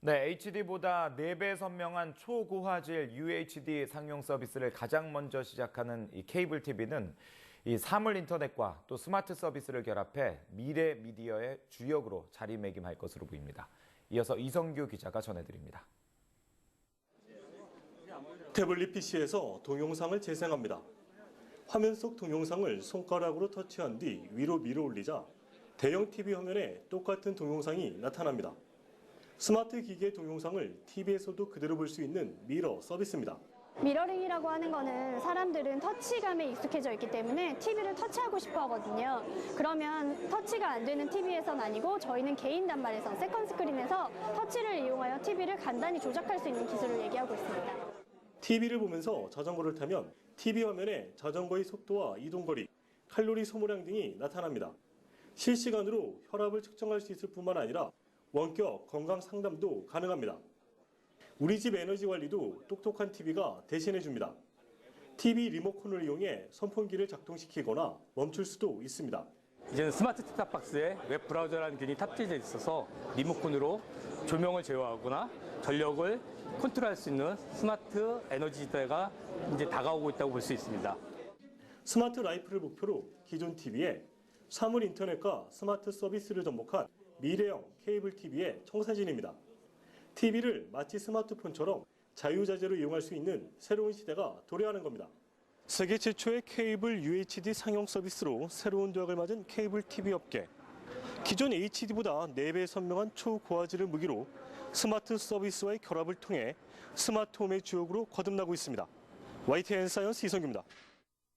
네, HD보다 4배 선명한 초고화질 UHD 상용 서비스를 가장 먼저 시작하는 이 케이블 TV는 이 사물 인터넷과 또 스마트 서비스를 결합해 미래 미디어의 주역으로 자리매김할 것으로 보입니다. 이어서 이성규 기자가 전해드립니다. 태블릿 PC에서 동영상을 재생합니다. 화면 속 동영상을 손가락으로 터치한 뒤 위로 밀어 올리자 대형 TV 화면에 똑같은 동영상이 나타납니다. 스마트 기기의 동영상을 TV에서도 그대로 볼 수 있는 미러 서비스입니다. 미러링이라고 하는 거는 사람들은 터치감에 익숙해져 있기 때문에 TV를 터치하고 싶어 하거든요. 그러면 터치가 안 되는 TV에선 아니고 저희는 개인 단말에서 세컨 스크린에서 터치를 이용하여 TV를 간단히 조작할 수 있는 기술을 얘기하고 있습니다. TV를 보면서 자전거를 타면 TV 화면에 자전거의 속도와 이동거리, 칼로리 소모량 등이 나타납니다. 실시간으로 혈압을 측정할 수 있을 뿐만 아니라 원격 건강 상담도 가능합니다. 우리 집 에너지 관리도 똑똑한 TV가 대신해 줍니다. TV 리모컨을 이용해 선풍기를 작동시키거나 멈출 수도 있습니다. 이제는 스마트 셋탑박스에 웹 브라우저라는 기능이 탑재되어 있어서 리모컨으로 조명을 제어하거나 전력을 컨트롤할 수 있는 스마트 에너지 시대가 이제 다가오고 있다고 볼 수 있습니다. 스마트 라이프를 목표로 기존 TV에 사물 인터넷과 스마트 서비스를 접목한 미래형 케이블 TV의 청사진입니다. TV를 마치 스마트폰처럼 자유자재로 이용할 수 있는 새로운 시대가 도래하는 겁니다. 세계 최초의 케이블 UHD 상용 서비스로 새로운 도약을 맞은 케이블 TV 업계. 기존 HD보다 4배 선명한 초고화질을 무기로 스마트 서비스와의 결합을 통해 스마트홈의 주역으로 거듭나고 있습니다. YTN 사이언스 이성규입니다.